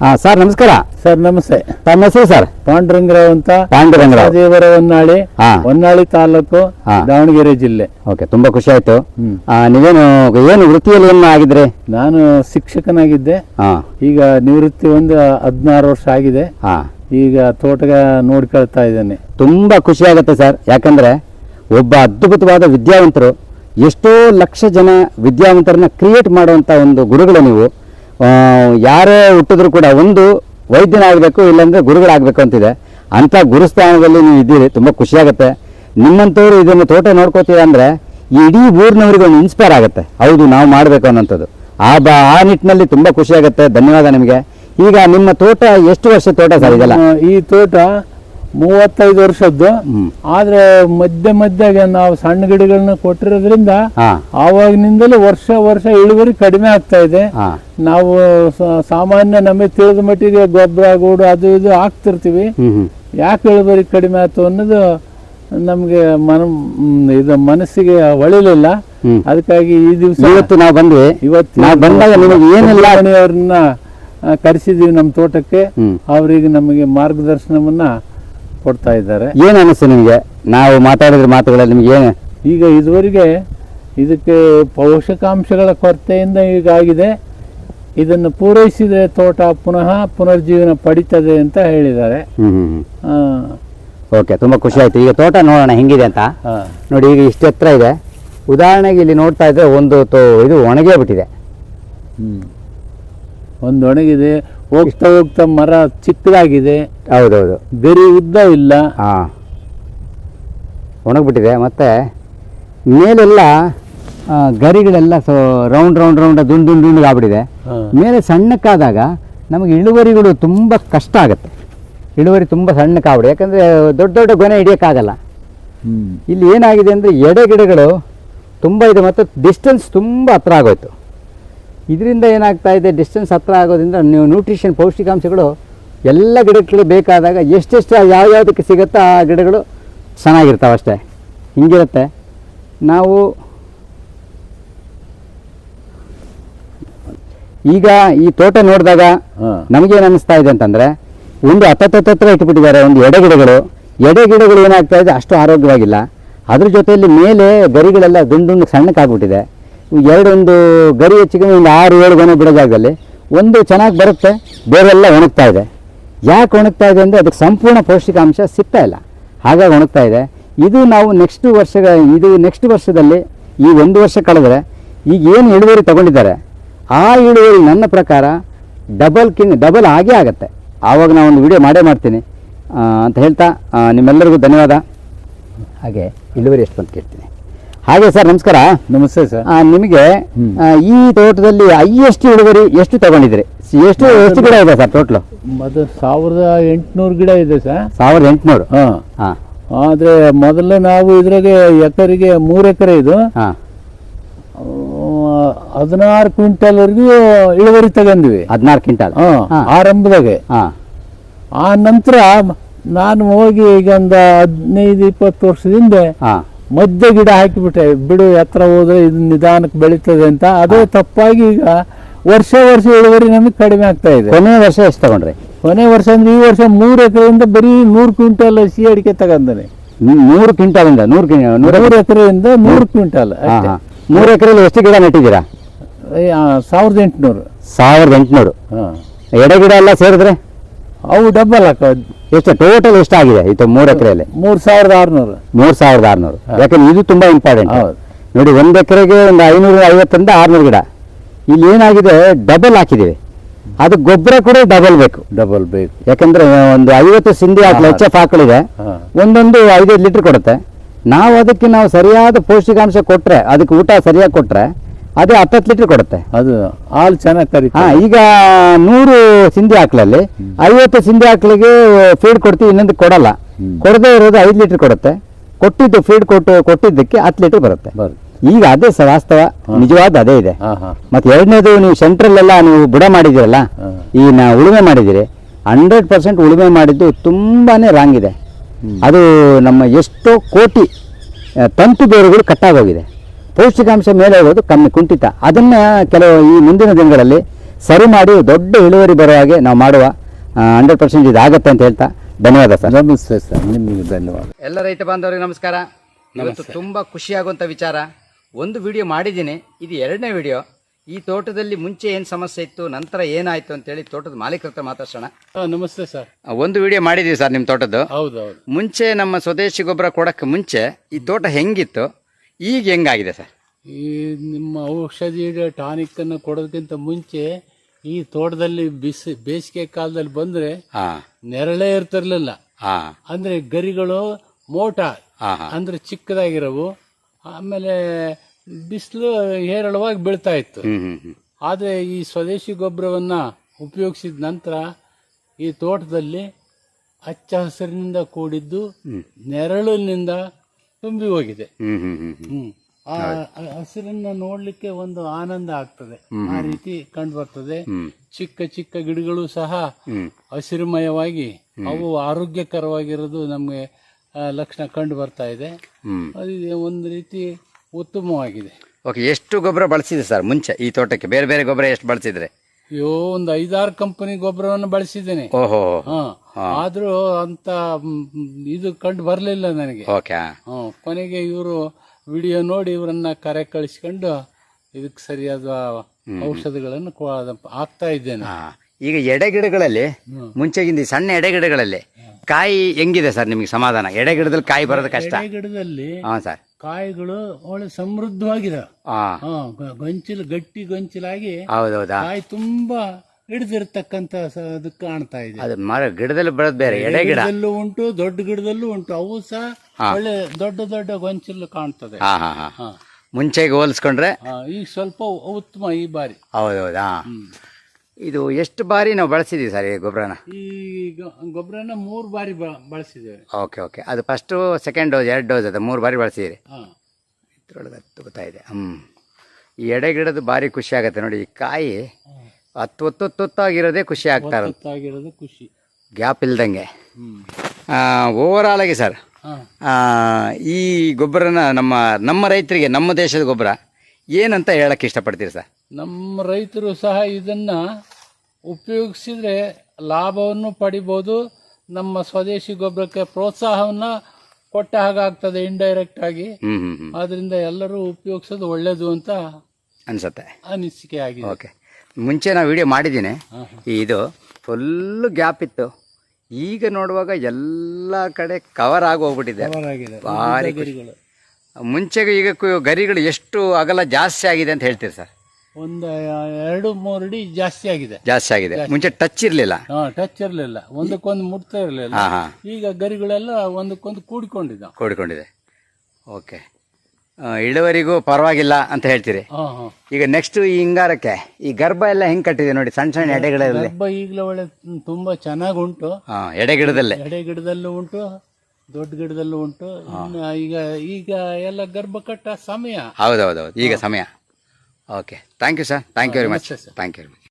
ಹಾ ಸರ್ ನಮಸ್ಕಾರ. ಸರ್ ನಮಸ್ತೆ. ತಮ್ಮ ಹೆಸರು ಸರ್? ಪಾಂಡುರಂಗರಾವ್ ಅಂತ ಪಾಂಡುರಂಗರಾವ್. ದೇವರ ಹೊನ್ನಾಳಿ. ಹೊನ್ನಾಳಿ ತಾಲೂಕು. ದಾವಣಗೆರೆ ಜಿಲ್ಲೆ. ಓಕೆ ತುಂಬಾ ಖುಷಿ ಆಯ್ತು. ನೀವೇನು ಏನು ವೃತ್ತಿಯಲ್ಲಿ ಏನು ಆಗಿದ್ರೆ? ನಾನು ಶಿಕ್ಷಕನಾಗಿದ್ದೆ. ಈಗ ನಿವೃತ್ತಿ ಒಂದು ಹದಿನಾರು ವರ್ಷ ಆಗಿದೆ. ಈಗ ತೋಟಗ ನೋಡ್ಕೊಳ್ತಾ ಇದ್ದೇನೆ. ತುಂಬಾ ಖುಷಿ ಆಗುತ್ತೆ ಸರ್. ಯಾಕಂದ್ರೆ ಒಬ್ಬ ಅದ್ಭುತವಾದ ವಿದ್ಯಾವಂತರು ಎಷ್ಟೋ ಲಕ್ಷ ಜನ ವಿದ್ಯಾವಂತರನ್ನ ಕ್ರಿಯೇಟ್ ಮಾಡುವಂತ ಒಂದು ಗುರುಗಳು ನೀವು. ಯಾರೇ ಹುಟ್ಟಿದ್ರು ಕೂಡ ಒಂದು ವೈದ್ಯನಾಗಬೇಕು, ಇಲ್ಲಾಂದರೆ ಗುರುಗಳಾಗಬೇಕು ಅಂತಿದೆ. ಅಂಥ ಗುರುಸ್ಥಾನದಲ್ಲಿ ನೀವು ಇದ್ದೀರಿ, ತುಂಬ ಖುಷಿಯಾಗುತ್ತೆ. ನಿಮ್ಮಂಥವ್ರು ಇದನ್ನು ತೋಟ ನೋಡ್ಕೋತೀರ ಅಂದರೆ ಈ ಇಡೀ ಊರಿನವ್ರಿಗೆ ಇನ್ಸ್ಪೈರ್ ಆಗುತ್ತೆ. ಹೌದು, ನಾವು ಮಾಡಬೇಕು ಅನ್ನೋಂಥದ್ದು. ಆ ಬ, ಆ ನಿಟ್ಟಿನಲ್ಲಿ ತುಂಬ ಖುಷಿಯಾಗುತ್ತೆ. ಧನ್ಯವಾದ ನಿಮಗೆ. ಈಗ ನಿಮ್ಮ ತೋಟ ಎಷ್ಟು ವರ್ಷ ತೋಟ ಸರ್ ಇದೆಲ್ಲ? ಈ ತೋಟ ಮೂವತ್ತೈದು ವರ್ಷದ್ದು. ಆದ್ರೆ ಮಧ್ಯ ಮಧ್ಯಗೆ ನಾವು ಸಣ್ಣ ಗಿಡಗಳನ್ನ ಕೊಟ್ಟಿರೋದ್ರಿಂದ ಆವಾಗಿನಿಂದಲೂ ವರ್ಷ ವರ್ಷ ಇಳುವರಿ ಕಡಿಮೆ ಆಗ್ತಾ ಇದೆ. ನಾವು ಸಾಮಾನ್ಯ ನಮಗೆ ತಿಳಿದ ಮಟ್ಟಿಗೆ ಗೊಬ್ಬರ ಗೂಡು ಅದು ಇದು ಹಾಕ್ತಿರ್ತೀವಿ. ಯಾಕೆ ಇಳುವರಿ ಕಡಿಮೆ ಆಯ್ತು ಅನ್ನೋದು ನಮಗೆ ಮನ ಇದು ಮನಸ್ಸಿಗೆ ಹೊಳಿಲಿಲ್ಲ ಅದಕ್ಕಾಗಿ ಈ ದಿವಸ ಇವತ್ತು ನಾವು ಬಂದ್ವಿ. ಇವತ್ತು ನಾವು ಬಂದಾಗ ನಿಮಗೆ ಏನೆಲ್ಲ ಅವ್ರನ್ನ ಕರೆಸಿದೀವಿ ನಮ್ಮ ತೋಟಕ್ಕೆ. ಅವರಿಗೆ ನಮಗೆ ಮಾರ್ಗದರ್ಶನವನ್ನ ಕೊಡ್ತಾ ಇದ್ದಾರೆ. ಏನು ಅನಿಸ್ತು ನಿಮಗೆ? ನಾವು ಮಾತಾಡಿದ್ರ ಮಾತುಗಳಲ್ಲಿ ನಿಮ್ಗೆ ಏನು ಈಗ ಇದುವರೆಗೆ ಇದಕ್ಕೆ ಪೋಷಕಾಂಶಗಳ ಕೊರತೆಯಿಂದ ಈಗಾಗಿದೆ ಇದನ್ನು ಪೂರೈಸಿದರೆ ತೋಟ ಪುನಃ ಪುನರ್ಜೀವನ ಪಡಿತದೆ ಅಂತ ಹೇಳಿದ್ದಾರೆ. ಓಕೆ ತುಂಬಾ ಖುಷಿ ಆಯ್ತು. ಈಗ ತೋಟ ನೋಡೋಣ ಹೆಂಗಿದೆ ಅಂತ? ನೋಡಿ ಈಗ ಇಷ್ಟು ಎತ್ತರ ಇದೆ. ಉದಾಹರಣೆಗೆ ಇಲ್ಲಿ ನೋಡ್ತಾ ಇದ್ರೆ ಒಂದು ತೋ ಇದು ಒಣಗೇ ಬಿಟ್ಟಿದೆ. ಹ್ಮ್. ಒಂದು ಒಣಗಿದೆ ಹೋಗ್ತಾ ಹೋಗ್ತಾ ಮರ ಚಿಕ್ಕದಾಗಿದೆ. ಹೌದೌದು. ಬೆರಿ ಉದ್ದ ಇಲ್ಲ. ಹಾ. ಒಣಗ್ಬಿಟ್ಟಿದೆ ಮತ್ತೆ ಮೇಲೆಲ್ಲ ಆ, ಗರಿಗಳೆಲ್ಲ ಸೊ ರೌಂಡ್ ರೌಂಡ್ ರೌಂಡ್ ದುಂಡು ದುಂಡು ದುಂಡು ಆಗ್ಬಿಟ್ಟಿದೆ. ಮೇಲೆ ಸಣ್ಣಕ್ಕಾದಾಗ ನಮಗೆ ಇಳುವರಿಗಳು ತುಂಬ ಕಷ್ಟ ಆಗುತ್ತೆ. ಇಳುವರಿ ತುಂಬ ಸಣ್ಣಕ್ಕಾಗ್ಬಿಡಿ. ಯಾಕಂದರೆ ದೊಡ್ಡ ದೊಡ್ಡ ಗೊನೆ ಹಿಡಿಯೋಕ್ಕಾಗಲ್ಲ. ಹ್ಮ್. ಇಲ್ಲಿ ಏನಾಗಿದೆ ಅಂದರೆ ಎಡೆ ಗಿಡಗಳು ತುಂಬ ಇದೆ ಮತ್ತು ಡಿಸ್ಟೆನ್ಸ್ ತುಂಬ ಹತ್ರ ಆಗೋಯ್ತು. ಇದರಿಂದ ಏನಾಗ್ತಾ ಇದೆ ಡಿಸ್ಟೆನ್ಸ್ ಹತ್ತಿರ ಆಗೋದ್ರಿಂದ ನೀವು ನ್ಯೂಟ್ರಿಷನ್ ಪೌಷ್ಟಿಕಾಂಶಗಳು ಎಲ್ಲ ಗಿಡಗಳು ಬೇಕಾದಾಗ ಎಷ್ಟೆಷ್ಟು ಯಾವ್ಯಾವುದಕ್ಕೆ ಸಿಗುತ್ತೋ ಆ ಗಿಡಗಳು ಚೆನ್ನಾಗಿರ್ತಾವೆ ಅಷ್ಟೇ. ಹಿಂಗಿರುತ್ತೆ. ನಾವು ಈಗ ಈ ತೋಟ ನೋಡಿದಾಗ ನಮಗೇನು ಅನ್ನಿಸ್ತಾ ಇದೆ ಅಂತಂದರೆ ಒಂದು ಹತ್ತತ್ತತ್ರ ಇಟ್ಬಿಟ್ಟಿದ್ದಾರೆ ಒಂದು ಎಡೆ ಗಿಡಗಳು. ಎಡೆ ಗಿಡಗಳು ಏನಾಗ್ತಾ ಇದೆ ಅಷ್ಟು ಆರೋಗ್ಯವಾಗಿಲ್ಲ. ಅದ್ರ ಜೊತೆಯಲ್ಲಿ ಮೇಲೆ ಗರಿಗಳೆಲ್ಲ ದುಂಡು ಸಣ್ಣಕ್ಕಾಗ್ಬಿಟ್ಟಿದೆ. ಎರಡೊಂದು ಗರಿ ಹೆಚ್ಚಿಗೆ ಒಂದು ಆರು ಏಳು ಗೊನೆ ಬಿಡೋ ಜಾಗದಲ್ಲಿ ಒಂದು ಚೆನ್ನಾಗಿ ಬರುತ್ತೆ, ಬೇರೆಲ್ಲ ಒಣಗ್ತಾ ಇದೆ. ಯಾಕೆ ಒಣಗ್ತಾ ಇದೆ ಅಂದರೆ ಅದಕ್ಕೆ ಸಂಪೂರ್ಣ ಪೌಷ್ಟಿಕಾಂಶ ಸಿಗ್ತಾ ಇಲ್ಲ. ಹಾಗಾಗಿ ಒಣಗ್ತಾ ಇದೆ. ಇದು ನಾವು ನೆಕ್ಸ್ಟ್ ವರ್ಷಗಳ, ಇದು ನೆಕ್ಸ್ಟ್ ವರ್ಷದಲ್ಲಿ, ಈ ಒಂದು ವರ್ಷ ಕಳೆದರೆ, ಈಗ ಏನು ಇಳುವರಿ ತಗೊಂಡಿದ್ದಾರೆ, ಆ ಇಳುವರಿ ನನ್ನ ಪ್ರಕಾರ ಡಬಲ್ ಕಿನ್ ಡಬಲ್ ಆಗೇ ಆಗುತ್ತೆ. ಆವಾಗ ನಾನು ಒಂದು ವಿಡಿಯೋ ಮಾಡೇ ಮಾಡ್ತೀನಿ. ಅಂತ ಹೇಳ್ತಾ ನಿಮ್ಮೆಲ್ಲರಿಗೂ ಧನ್ಯವಾದ. ಹಾಗೆ ಇಳುವರಿ ಎಷ್ಟು ಅಂತ ಕೇಳ್ತೀನಿ. ಹಾಗೆ ಸರ್ ನಮಸ್ಕಾರ. ನಮಸ್ತೆ ಸರ್. ಆ, ನಿಮಗೆ ಆ, ಈ ತೋಟದಲ್ಲಿ ಹೈಯೆಸ್ಟ್ ಇಳುವರಿ ಎಷ್ಟು ತಗೊಂಡಿದ್ರಿ ಎಷ್ಟು ಎಷ್ಟು ಗಿಡ ಇದೆ ಸರ್ ಟೋಟ್ಲು? ಅದು ಸಾವಿರದ ಎಂಟುನೂರು ಗಿಡ ಇದೆ ಸರ್. ಸಾವಿರದ ಎಂಟುನೂರು? ಹಾ. ಹಾಂ. ಆದ್ರೆ ಮೊದಲು ನಾವು ಇದ್ರಾಗೆ ಎಕರೆಗೆ ಮೂರು ಎಕರೆ ಇದು. ಹಾಂ. ಹದಿನಾರು ಕ್ವಿಂಟಲ್ ವರೆಗೂ ಇಳುವರಿ ತಗೊಂಡ್ವಿ. ಹದಿನಾರು ಕ್ವಿಂಟಾಲ್? ಹಾ ಹಾ. ಆರಂಭದಾಗೆ. ಹಾಂ. ಆ ನಂತರ ನಾನು ಹೋಗಿ ಈಗ ಒಂದು ಹದಿನೈದು ಇಪ್ಪತ್ತು ವರ್ಷದಿಂದ ಹಾಂ. ಮಧ್ಯ ಗಿಡ ಹಾಕಿಬಿಟ್ಟೆ ಬಿಡು ಎತ್ತರ ಹೋದ್ರೆ ಇದು ನಿಧಾನಕ್ಕೆ ಬೆಳೀತದೆ ಅಂತ ಅದೇ ತಪ್ಪಾಗಿ ಈಗ ವರ್ಷ ವರ್ಷ ಇಳುವರಿ ನಮಗೆ ಕಡಿಮೆ ಆಗ್ತಾ ಇದೆ. ಕೊನೆ ವರ್ಷ ಎಷ್ಟು ತಗೊಂಡ್ರಿ? ಕೊನೆ ವರ್ಷ ಅಂದ್ರೆ ಈ ವರ್ಷ ಮೂರು ಎಕರೆಯಿಂದ ಬರೀ ನೂರು ಕ್ವಿಂಟಲ್ ಸಿ ಅಡಿಕೆ ತಗೊಂಡನೆ. ನೂರು ಕ್ವಿಂಟಲ್ ಕ್ವಿಂಟಾಲಿಂದ ನೂರು ನೂರ ಎಕರೆಯಿಂದ ನೂರು ಕ್ವಿಂಟಲ್ ಮೂರು ಎಕರೆಯಲ್ಲಿ ಎಷ್ಟು ಗಿಡ ನೆಟ್ಟಿದ್ದೀರಾ? ಸಾವಿರದ ಎಂಟುನೂರು. ಸಾವಿರದ ಎಂಟುನೂರು. ಎಡೆ ಗಿಡ ಎಲ್ಲ ಸೇರಿದ್ರೆ? ಅವು ಡಬ್ಬಲ್ ಹಾಕ ಎಷ್ಟು ಟೋಟಲ್ ಎಷ್ಟಾಗಿದೆ ಇದು ಮೂರು ಎಕರೆಯಲ್ಲಿ? ಮೂರು ಸಾವಿರದ ಆರುನೂರು. ಮೂರು ಸಾವಿರದ ಆರುನೂರು. ಯಾಕಂದ್ರೆ ಇದು ತುಂಬಾ ಇಂಪಾರ್ಟೆಂಟ್ ಹೌದು. ನೋಡಿ ಒಂದು ಎಕರೆಗೆ ಒಂದು ಐನೂರ ಐವತ್ತರಿಂದ ಆರುನೂರು ಗಿಡ. ಇಲ್ಲಿ ಏನಾಗಿದೆ ಡಬಲ್ ಹಾಕಿದ್ದೀವಿ. ಅದು ಗೊಬ್ಬರ ಕೂಡ ಡಬಲ್ ಬೇಕು. ಡಬಲ್ ಬೇಕು. ಯಾಕಂದ್ರೆ ಒಂದು ಐವತ್ತು ಸಿಂಧಿ ಹಾಕಲು. ಎಚ್ ಎಫ್ ಹಾಕಲಿದೆ ಒಂದೊಂದು ಐದೈದು ಲೀಟರ್ ಕೊಡುತ್ತೆ. ನಾವು ಅದಕ್ಕೆ ನಾವು ಸರಿಯಾದ ಪೌಷ್ಟಿಕಾಂಶ ಕೊಟ್ಟರೆ ಅದಕ್ಕೆ ಊಟ ಸರಿಯಾಗಿ ಕೊಟ್ರೆ ಅದೇ ಹತ್ತತ್ತು ಲೀಟರ್ ಕೊಡುತ್ತೆ. ಅದು ಹಾಲು ಚೆನ್ನಾಗಿ ಹಾ ಕರಿತಾರೆ ಈಗ ನೂರು ಸಿಂಧಿ ಹಾಕ್ಲಲ್ಲಿ ಐವತ್ತು ಸಿಂಧಿ ಹಾಕ್ಲಿಗೆ ಫೀಡ್ ಕೊಡ್ತೀವಿ ಇನ್ನೊಂದು ಕೊಡಲ್ಲ. ಕೊಡದೆ ಇರೋದು ಐದು ಲೀಟರ್ ಕೊಡುತ್ತೆ. ಕೊಟ್ಟಿದ್ದು ಫೀಡ್ ಕೊಟ್ಟು ಕೊಟ್ಟಿದ್ದಕ್ಕೆ ಹತ್ತು ಲೀಟರ್ ಬರುತ್ತೆ. ಈಗ ಅದೇ ಸ ವಾಸ್ತವ ನಿಜವಾದ ಅದೇ ಇದೆ. ಹಾ ಹಾ. ಮತ್ತೆ ಎರಡನೇದು ನೀವು ಸೆಂಟ್ರಲ್ ಎಲ್ಲ ನೀವು ಬುಡ ಮಾಡಿದಿರಲ್ಲ ಹಾ. ಈ ನಾ ಉಳುಮೆ ಮಾಡಿದಿರಿ ಹಂಡ್ರೆಡ್ ಪರ್ಸೆಂಟ್ ಉಳುಮೆ ಮಾಡಿದ್ದು ತುಂಬಾನೇ ರಾಂಗ್ ಇದೆ. ಅದು ನಮ್ಮ ಎಷ್ಟೋ ಕೋಟಿ ತಂತು ಬೇರುಗಳು ಕಟ್ಟಾಗೋಗಿದೆ. ಪೌಷ್ಟಿಕಾಂಶ ಮೇಲೆ ಹೋಗೋದು ಕಮ್ಮಿ ಕುಂಠಿತ. ಅದನ್ನ ಕೆಲವು ಈ ಮುಂದಿನ ದಿನಗಳಲ್ಲಿ ಸರಿ ಮಾಡಿ ದೊಡ್ಡ ಇಳುವರಿ ಬರೋ ಹಾಗೆ ನಾವು ಮಾಡುವ ಹಂಡ್ರೆಡ್ ಪರ್ಸೆಂಟ್ ಇದಾಗತ್ತೆ ಅಂತ ಹೇಳ್ತಾ ಧನ್ಯವಾದ ಸರ್. ನಮಸ್ತೆ ಸರ್ ನಿಮಗೆ ಧನ್ಯವಾದ. ಎಲ್ಲ ರೈತ ಬಾಂಧವರಿಗೆ ನಮಸ್ಕಾರ. ಇವತ್ತು ತುಂಬ ಖುಷಿಯಾಗುವಂಥ ವಿಚಾರ. ಒಂದು ವಿಡಿಯೋ ಮಾಡಿದ್ದೀನಿ ಇದು ಎರಡನೇ ವಿಡಿಯೋ. ಈ ತೋಟದಲ್ಲಿ ಮುಂಚೆ ಏನು ಸಮಸ್ಯೆ ಇತ್ತು ನಂತರ ಏನಾಯಿತು ಅಂತೇಳಿ ತೋಟದ ಮಾಲೀಕರ ಹತ್ರ ಮಾತಾಡ್ಸೋಣ. ನಮಸ್ತೆ ಸರ್. ಒಂದು ವಿಡಿಯೋ ಮಾಡಿದೀವಿ ಸರ್ ನಿಮ್ಮ ತೋಟದ್ದು. ಹೌದು. ಮುಂಚೆ ನಮ್ಮ ಸ್ವದೇಶಿ ಗೊಬ್ಬರ ಕೊಡೋಕ್ಕೆ ಮುಂಚೆ ಈ ತೋಟ ಹೆಂಗಿತ್ತು ಈಗ ಹೆಂಗಾಗಿದೆ ಸರ್? ಈ ನಿಮ್ಮ ಔಷಧಿ ಟಾನಿಕ್ ಅನ್ನು ಕೊಡೋದಕ್ಕಿಂತ ಮುಂಚೆ ಈ ತೋಟದಲ್ಲಿ ಬಿಸಿ ಬೇಸಿಗೆ ಕಾಲದಲ್ಲಿ ಬಂದ್ರೆ ನೆರಳೇ ಇರ್ತಿರ್ಲಿಲ್ಲ. ಅಂದರೆ ಗರಿಗಳು ಮೋಟ ಅಂದ್ರೆ ಚಿಕ್ಕದಾಗಿರವು. ಆಮೇಲೆ ಬಿಸಿಲು ಹೇರಳವಾಗಿ ಬೀಳ್ತಾ ಇತ್ತು. ಆದರೆ ಈ ಸ್ವದೇಶಿ ಗೊಬ್ಬರವನ್ನ ಉಪಯೋಗಿಸಿದ ನಂತರ ಈ ತೋಟದಲ್ಲಿ ಹಚ್ಚ ಹಸಿರಿನಿಂದ ಕೂಡಿದ್ದು ನೆರಳಿನಿಂದ ತುಂಬಿ ಹೋಗಿದೆ ಹ್ಮ್ ಆ ಹಸಿರನ್ನ ನೋಡ್ಲಿಕ್ಕೆ ಒಂದು ಆನಂದ ಆಗ್ತದೆ. ಆ ರೀತಿ ಕಂಡು ಬರ್ತದೆ. ಹ್ಮ್. ಚಿಕ್ಕ ಚಿಕ್ಕ ಗಿಡಗಳು ಸಹ ಹಸಿರುಮಯವಾಗಿ ಅವು ಆರೋಗ್ಯಕರವಾಗಿರೋದು ನಮಗೆ ಲಕ್ಷಣ ಕಂಡು ಬರ್ತಾ ಇದೆ. ಅದೇ ಅದು ಒಂದು ರೀತಿ ಉತ್ತಮವಾಗಿದೆ. ಓಕೆ ಎಷ್ಟು ಗೊಬ್ಬರ ಬಳಸಿದೆ ಸರ್ ಮುಂಚೆ ಈ ತೋಟಕ್ಕೆ? ಬೇರೆ ಬೇರೆ ಗೊಬ್ಬರ ಎಷ್ಟು ಬಳಸಿದ್ರೆ? ಅಯ್ಯೋ ಒಂದು ಐದಾರು ಕಂಪನಿ ಗೊಬ್ಬರವನ್ನು ಬಳಸಿದ್ದೇನೆ. ಓಹೋ. ಆದ್ರೂ ಅಂತ ಇದು ಕಂಡು ಬರಲಿಲ್ಲ ನನಗೆ. ಓಕೆ. ಕೊನೆಗೆ ಇವರು ವಿಡಿಯೋ ನೋಡಿ ಇವರನ್ನ ಕರೆ ಕಳಿಸ್ಕೊಂಡು ಇದಕ್ಕೆ ಸರಿಯಾದ ಔಷಧಗಳನ್ನು ಹಾಕ್ತಾ ಇದ್ದೇನೆ. ಈಗ ಎಡೆಗಿಡಗಳಲ್ಲಿ ಮುಂಚೆಗಿಂದ ಸಣ್ಣ ಎಡೆಗಿಡಗಳಲ್ಲಿ ಕಾಯಿ ಹೆಂಗಿದೆ ಸರ್ ನಿಮಗೆ ಸಮಾಧಾನ? ಎಡೆಗಿಡದಲ್ಲಿ ಕಾಯಿ ಬರೋದು ಕಷ್ಟ. ಗಿಡದಲ್ಲಿ ಹಾ ಸರ್. ಕಾಯಿಗಳು ಒಳ್ಳೆ ಸಮೃದ್ಧವಾಗಿದೆ ಗೊಂಚಲು ಗಟ್ಟಿ ಗೊಂಚಲಾಗಿ ಹೌದೌದಾ? ಕಾಯಿ ತುಂಬಾ ಹಿಡಿದಿರ್ತಕ್ಕಂತ ಅದು ಕಾಣ್ತಾ ಇದೆ. ಅದು ಮರ ಗಿಡದಲ್ಲಿ ಬೆಳೆದ ಬೇರೆ ಎಡೆ ಗಿಡದಲ್ಲೂ ಉಂಟು ದೊಡ್ಡ ಗಿಡದಲ್ಲೂ ಉಂಟು. ಅವು ಸಹ ಒಳ್ಳೆ ದೊಡ್ಡ ದೊಡ್ಡ ಗೊಂಚಲು ಕಾಣ್ತದೆ. ಹಾ ಹಾ ಹಾಂ. ಮುಂಚೆಗೆ ಹೋಲಿಸ್ಕೊಂಡ್ರೆ? ಈಗ ಸ್ವಲ್ಪ ಉತ್ತಮ ಈ ಬಾರಿ. ಹೌದೌದಾ? ಇದು ಎಷ್ಟು ಬಾರಿ ನಾವು ಬಳಸಿದ್ದೀವಿ ಸರ್ ಈ ಗೊಬ್ಬರನ? ಈ ಗೊಬ್ಬರನ ಮೂರು ಬಾರಿ ಬಳಸಿದ್ದೇವೆ. Okay okay. ಅದು ಫಸ್ಟ್ ಸೆಕೆಂಡ್ ಡೋಸ್ ಎರಡು ಡೋಸ್ ಅದು ಮೂರು ಬಾರಿ ಬಳಸಿದ್ದೀರಿ? ಹಾ. ಇದ್ರೊಳಗೆ ಹತ್ತು ಇದೆ. ಹ್ಞೂ ಈ ಎಡೆಗಿಡದು ಭಾರಿ ಖುಷಿ ಆಗುತ್ತೆ ನೋಡಿ ಈ ಕಾಯಿ ಹತ್ತು ಹೊತ್ತು ಹೊತ್ತೊತ್ತಾಗಿರೋದೇ ಖುಷಿ ಆಗ್ತಾ ಇರೋದು. ಖುಷಿ. ಗ್ಯಾಪ್ ಇಲ್ದಂಗೆ. ಓವರ್ ಓವರಾಲ್ ಆಗಿ ಸರ್ ಈ ಗೊಬ್ಬರನ ನಮ್ಮ ನಮ್ಮ ರೈತರಿಗೆ ನಮ್ಮ ದೇಶದ ಗೊಬ್ಬರ ಏನಂತ ಹೇಳಕ್ಕೆ ಇಷ್ಟಪಡ್ತೀರಿ ಸರ್? ನಮ್ಮ ರೈತರು ಸಹ ಇದನ್ನ ಉಪಯೋಗಿಸಿದ್ರೆ ಲಾಭವನ್ನು ಪಡಿಬೋದು ನಮ್ಮ ಸ್ವದೇಶಿ ಗೊಬ್ಬರಕ್ಕೆ ಪ್ರೋತ್ಸಾಹವನ್ನ ಕೊಟ್ಟ ಹಾಗಾಗ್ತದೆ ಇಂಡೈರೆಕ್ಟ್ ಆಗಿ. ಆದ್ರಿಂದ ಎಲ್ಲರೂ ಉಪಯೋಗಿಸೋದು ಒಳ್ಳೇದು ಅಂತ ಅನ್ಸುತ್ತೆ. ಅನಿಸಿಕೆ ಆಗಿದೆ. ಓಕೆ. ಮುಂಚೆ ನಾವು ವಿಡಿಯೋ ಮಾಡಿದ್ದೀನಿ ಇದು ಫುಲ್ಲು ಗ್ಯಾಪ್ ಇತ್ತು. ಈಗ ನೋಡುವಾಗ ಎಲ್ಲ ಕಡೆ ಕವರ್ ಆಗಿ ಹೋಗ್ಬಿಟ್ಟಿದೆ ಭಾರಿ. ಮುಂಚೆಗೆ ಈಗ ಕು- ಗರಿಗಳು ಎಷ್ಟು ಅಗಲ ಜಾಸ್ತಿ ಆಗಿದೆ ಅಂತ ಹೇಳ್ತೀರಿ ಸರ್? ಒಂದು ಎರಡು ಮೂರು ಅಡಿ ಜಾಸ್ತಿ ಆಗಿದೆ. ಜಾಸ್ತಿ ಆಗಿದೆ. ಮುಂಚೆ ಟಚ್ ಇರಲಿಲ್ಲ. ಹಾ ಟಚ್ ಇರಲಿಲ್ಲ. ಒಂದಕ್ಕೊಂದು ಮುಟ್ತಾ ಇರಲಿಲ್ಲ. ಹಾಂ ಹಾಂ. ಈಗ ಗರಿಗಳೆಲ್ಲ ಒಂದಕ್ಕೊಂದು ಕೂಡಿಕೊಂಡಿದ್ದಾವೆ. ಕೂಡಿಕೊಂಡಿದೆ. ಓಕೆ ಇಳುವರಿಗೂ ಪರವಾಗಿಲ್ಲ ಅಂತ ಹೇಳ್ತೀರಿ. ಹಾ ಹಾ. ಈಗ ನೆಕ್ಸ್ಟ್ ಈ ಹಿಂಗಾರಕ್ಕೆ ಈ ಗರ್ಭ ಎಲ್ಲ ಹೆಂಗೆ ಕಟ್ಟಿದೆ ನೋಡಿ ಸಣ್ಣ ಸಣ್ಣ ಎಡೆಗಳಲ್ಲಿ? ಗರ್ಭ ಈಗಲೇ ಒಳ್ಳೆ ತುಂಬಾ ಚೆನ್ನಾಗಿ ಉಂಟು. ಹಾಂ ಎಡೆಗಿಡದಲ್ಲೇ. ಎಡೆ ಗಿಡದಲ್ಲೂ ಉಂಟು. ದೊಡ್ಡ ಗಿಡದಲ್ಲೂ ಉಂಟು. ಇನ್ನು ಈಗ ಈಗ ಎಲ್ಲ ಗರ್ಭ ಕಟ್ಟ ಸಮಯ. ಹೌದೌದೌದು. ಈಗ ಸಮಯ. Okay thank you sir thank you very much thank you very much